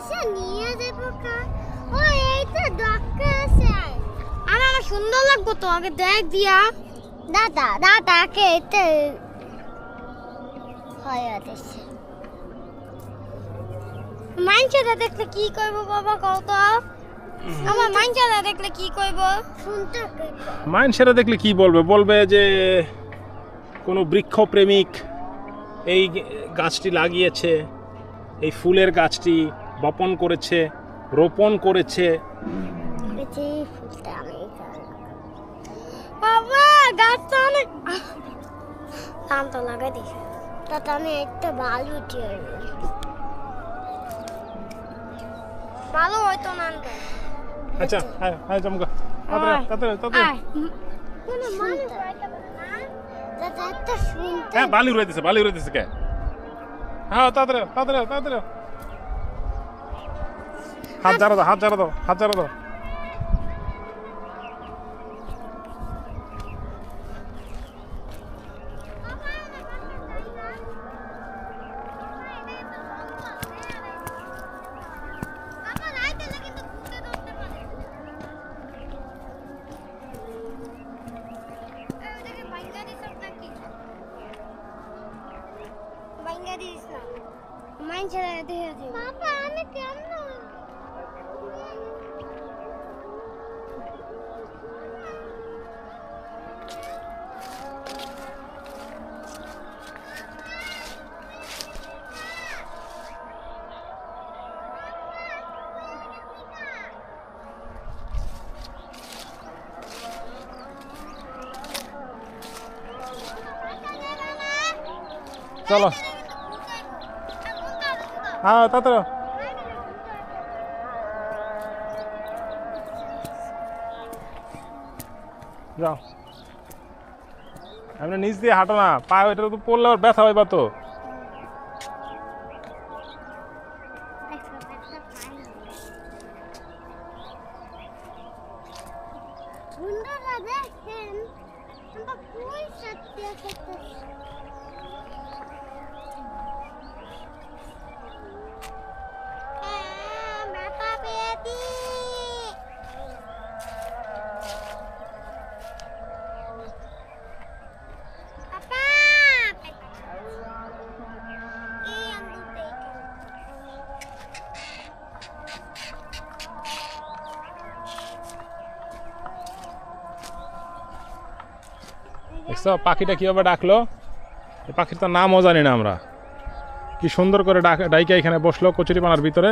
এসে নিয়ে যাব কা। ও এই তো ডক্টর আছে। আরে আমার সুন্দর লাগবো তো আগে দেখ দিয়া। দাদা দাদাকে এতে হয় দেখলে কি করব বাবা কত আমার মাইনছেটা দেখলে কি করব শুনতে মানুষেরা দেখলে কি বলবে? বলবে যে কোনো বৃক্ষপ্রেমিক এই গাছটি লাগিয়েছে এই ফুলের গাছটি। বপন করেছে রোপণ করেছে। ভালো হয়তো না আচ্ছা হ্যাঁ হ্যাঁ তাড়াতাড়ি তাড়াতাড়ি তাড়াতাড়ি। হ্যাঁ বালি উড়াইতেছে বালি উড়াইতেছে কে? হ্যাঁ তাড়াতাড়ি তাড়াতাড়ি তাড়াতাড়ি। হাত জারা দাও, হাত জারা দাও, হাত জারা দাও। আমার রাইতে কিন্তু ঘুরতে ধরতে পারে চলো। হ্যাঁ তাড়াতাড়ি। যাও। এমনি নিচ দিয়ে হাঁটো না, পা ওইটা তো পড়লে আবার ব্যথা তো। দেখেন, আমরা ফুল সত্যি? দেখছ, পাখিটা কীভাবে ডাকলো? এই পাখির তো নামও জানি না আমরা। কি সুন্দর করে ডাক ডাইকা এখানে বসল কচুরিপানার ভিতরে।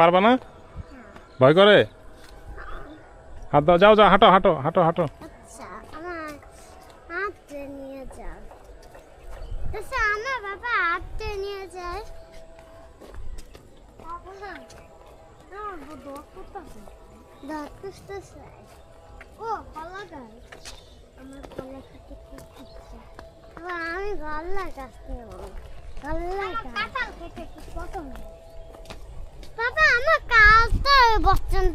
পারবা না? ভয় করে? হাত দাও যাও যাও হাঁটো হাঁটো হাঁটো হাঁটো। আচ্ছা আচ্ছা আমি গল্লা গাছ নেব গল্লা গাছ কাঁঠাল খেতে খুব পছন্দ। Baba ama kaldı boşunda.